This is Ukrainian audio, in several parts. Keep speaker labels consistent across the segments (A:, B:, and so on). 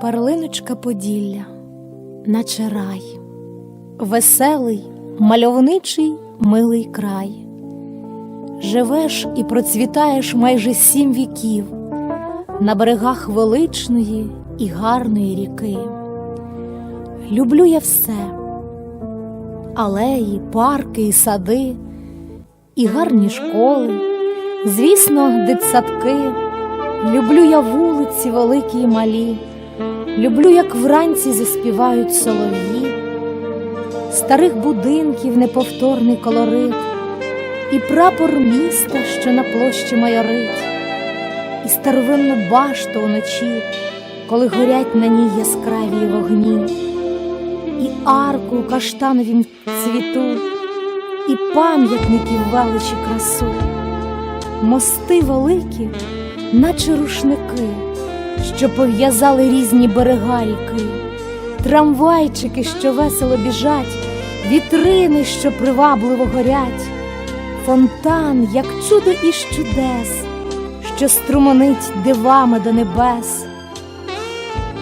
A: Перлиночка Поділля, наче рай, веселий, мальовничий, милий край. Живеш і процвітаєш майже сім віків на берегах величної і гарної ріки. Люблю я все алеї, парки і сади, і гарні школи, звісно, дитсадки. Люблю я вулиці великі і малі. Люблю, як вранці заспівають солов'ї, старих будинків неповторний колорит, і прапор міста, що на площі майорить, і старовинну башту уночі, коли горять на ній яскраві вогні, і арку у каштановім цвіту, і пам'ятників величі красу, мости великі, наче рушники що пов'язали різні берега ріки, трамвайчики, що весело біжать, вітрини, що привабливо горять, фонтан, як чудо із чудес, що струмонить дивами до небес.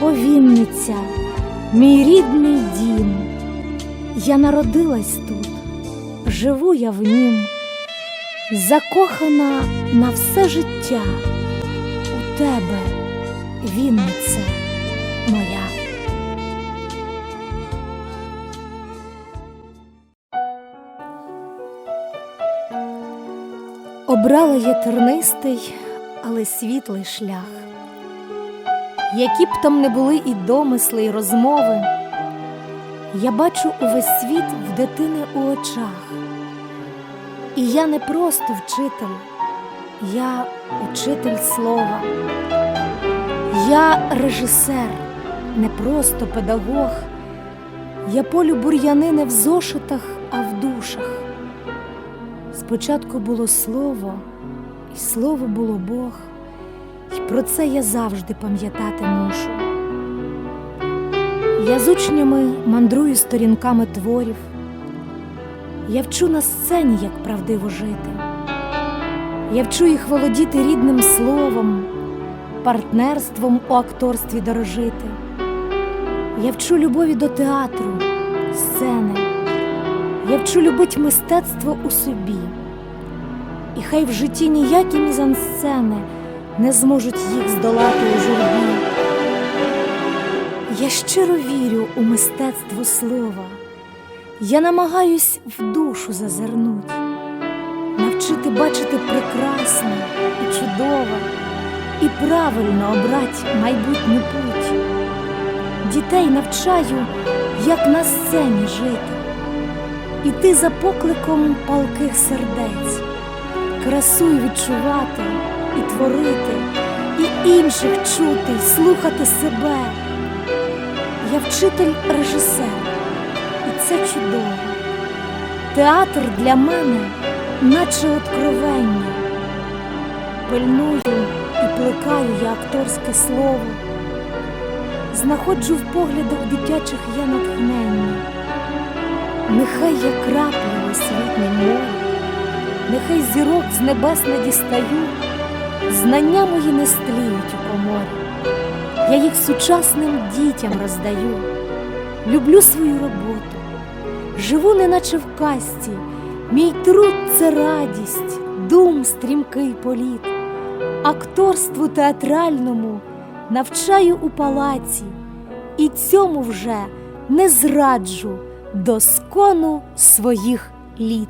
A: О, мій рідний дім, я народилась тут, живу я в нім, закохана на все життя тебе. Вінниця моя. Обрала я тернистий, але світлий шлях. Які б там не були і домисли, і розмови, я бачу увесь світ в дитини у очах. І я не просто вчитель, я учитель слова. Я режисер, не просто педагог. Я полю бур'яни не в зошитах, а в душах. Спочатку було слово, і слово було Бог, і про це я завжди пам'ятати мушу. Я з учнями мандрую сторінками творів. Я вчу на сцені, як правдиво жити. Я вчу їх володіти рідним словом партнерством у акторстві дорожити. Я вчу любові до театру, сцени. Я вчу любить мистецтво у собі. І хай в житті ніякі мізансцени не зможуть їх здолати у журбі. Я щиро вірю у мистецтво слова. Я намагаюсь в душу зазирнуть, навчити бачити прекрасне і чудове і правильно обрать майбутню путь. Дітей навчаю, як на сцені жити, іти за покликом палких сердець, красу й відчувати і творити, і інших чути, слухати себе. Я вчитель режисер, і це чудово. Театр для мене, наче откровення, пильную і плекаю я акторське слово, знаходжу в поглядах дитячих я натхнення, нехай я крапля у освітнім морі, нехай зірок з небес не дістаю, знання мої не стліють у коморі, я їх сучасним дітям роздаю, люблю свою роботу, живу, неначе в касті, мій труд це радість, дум стрімкий політ акторству театральному навчаю у палаці, і цьому вже не зраджу до скону своїх літ.